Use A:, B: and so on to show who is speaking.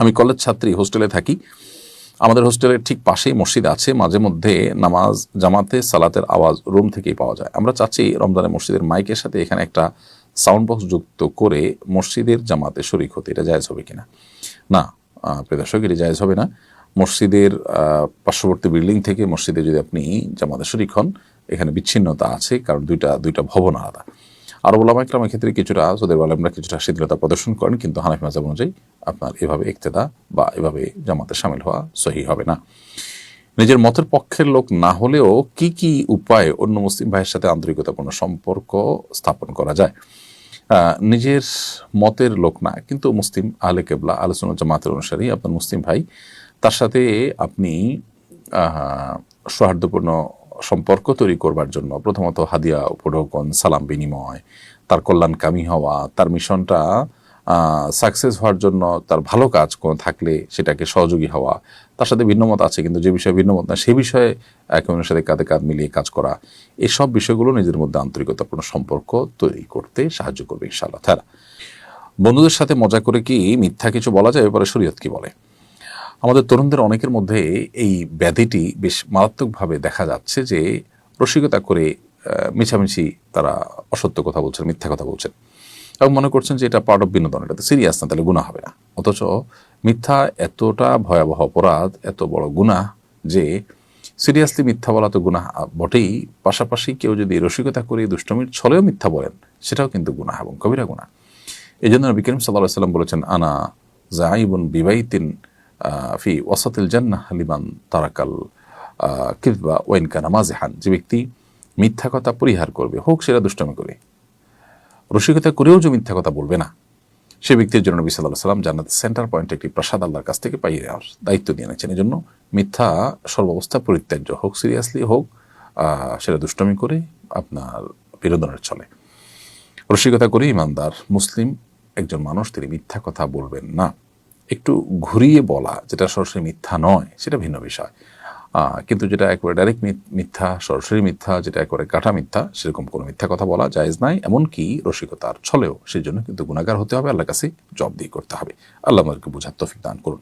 A: আমি কলেজ ছাত্রী হোস্টেলে থাকি। আমাদের হোস্টেলের ঠিক পাশেই মসজিদ আছে। মাঝে মধ্যে নামাজ জামাতে সালাতের আওয়াজ রুম থেকেই পাওয়া যায়। আমরা চাচ্ছি রমজানের মসজিদের মাইকের সাথে এখানে একটা সাউন্ড বক্স যুক্ত করে মসজিদের জামাতে শরিক হতে। এটা জায়জ হবে কিনা? না আহ, প্রিয় দর্শক এটা জায়েজ হবে না। মসজিদের পার্শ্ববর্তী বিল্ডিং থেকে মসজিদে যদি আপনি জামাতে শরিক হন এখানে বিচ্ছিন্নতা আছে কারণ দুইটা দুইটা ভবন আলাদা। আর ওলামা ইকরামের ক্ষেত্রে কিছুটা সৌদি আলমরা কিছুটা শিথিলতা প্রদর্শন করেন, কিন্তু হানাফি মাজাব অনুযায়ী আপনার এভাবে ইক্তেদা বা এভাবে জামাতে সামিল হওয়া সহি হবে না। নিজের মতের পক্ষের লোক না হলেও কি কি উপায়ে অন্য মুসলিম ভাইয়ের সাথে আন্তরিকতাপূর্ণ সম্পর্ক স্থাপন করা যায়? নিজের মতের লোক না, কিন্তু মুসলিম আহলে কেবলা আলোচনা জামাতের অনুসারী আপনার মুসলিম ভাই, তার সাথে আপনি সৌহার্দ্যপূর্ণ সম্পর্ক তৈরি করবার জন্য। প্রথমত হাদিয়া উপঢৌকন, সালাম বিনিময়, তার কল্যাণকামী হওয়া, তার মিশনটা সাকসেস হওয়ার জন্য তার ভালো কাজ কোনো থাকলে সেটাকে সহযোগী হওয়া। তার সাথে ভিন্নমত আছে, কিন্তু যে বিষয়ে ভিন্নমত না সেই বিষয়ে একে অন্যের সাথে কাঁধে কাঁধ মিলিয়ে কাজ করা, এসব বিষয়গুলো নিজের মধ্যে আন্তরিকতাপূর্ণ সম্পর্ক তৈরি করতে সাহায্য করবে ইনশাআল্লাহ। তারা বন্ধুদের সাথে মজা করে কি মিথ্যা কিছু বলা যায়? এবারে শরীয়ত কি বলে? আমাদের তরুণদের অনেকের মধ্যে এই ব্যাধিটি বেশ মারাত্মকভাবে দেখা যাচ্ছে যে রসিকতা করে মিছামিছি তারা অসত্য কথা বলছেন মিথ্যা কথা বলছেন। এবং মনে করছেন যে এটা পার্ট অফ বিনোদন এটা তো সিরিয়াস না তাহলে গুণা হবে না। অথচ মিথ্যা এতটা ভয়াবহ অপরাধ এত বড় গুণা যে সিরিয়াসলি মিথ্যা বলা তো গুণা বটেই। পাশাপাশি কেউ যদি রসিকতা করে দুষ্টমির ছলেও মিথ্যা বলেন সেটাও কিন্তু গুণা এবং কবিরা গুণা এই জন্য নবী করিম সাল্লাহ সাল্লাম বলেছেন আনা জাইবুন বিবাইতিন আহ, ফি ওয়াসাতিল জান্নাহ লিমান তারাকাল আহ, কিদবা ওয়াইন কানা মাজেহান যে ব্যক্তি মিথ্যা কথা পরিহার করবে হোক সেটা দুষ্টমি করে। রসিকতা করেও যে মিথ্যা কথা বলবে না সে ব্যক্তির জন্য নবী সাল্লাহ সাল্লাম জান্নাতের সেন্টার পয়েন্টে একটি প্রসাদ আল্লাহর কাছ থেকে পাইয়ে দেওয়ার দায়িত্ব দিয়ে নিয়েছেন এই জন্য মিথ্যা সর্বাবস্থা পরিত্যাজ্য হোক সিরিয়াসলি হোক সেটা দুষ্টমি করে আপনার বিনোদনের চলে রসিকতা করে ইমানদার মুসলিম একজন মানুষ তিনি মিথ্যা কথা বলবেন না। একটু ঘুরিয়ে বলা, যেটা সরাসরি মিথ্যা নয়, সেটা ভিন্ন বিষয়। কিন্তু যেটা একবারে ডাইরেক্ট মিথ্যা, সরাসরি মিথ্যা, যেটা একবারে কাটা মিথ্যা, সেরকম কোনো মিথ্যা কথা বলা জায়েজ নাই, এমনকি রসিকতার ছলেও সেই জন্য কিন্তু গুণাগার হতে হবে আল্লাহ কাছে জব দিয়ে করতে হবে। আল্লাহ আমাদেরকে বোঝার তফিক দান করুন।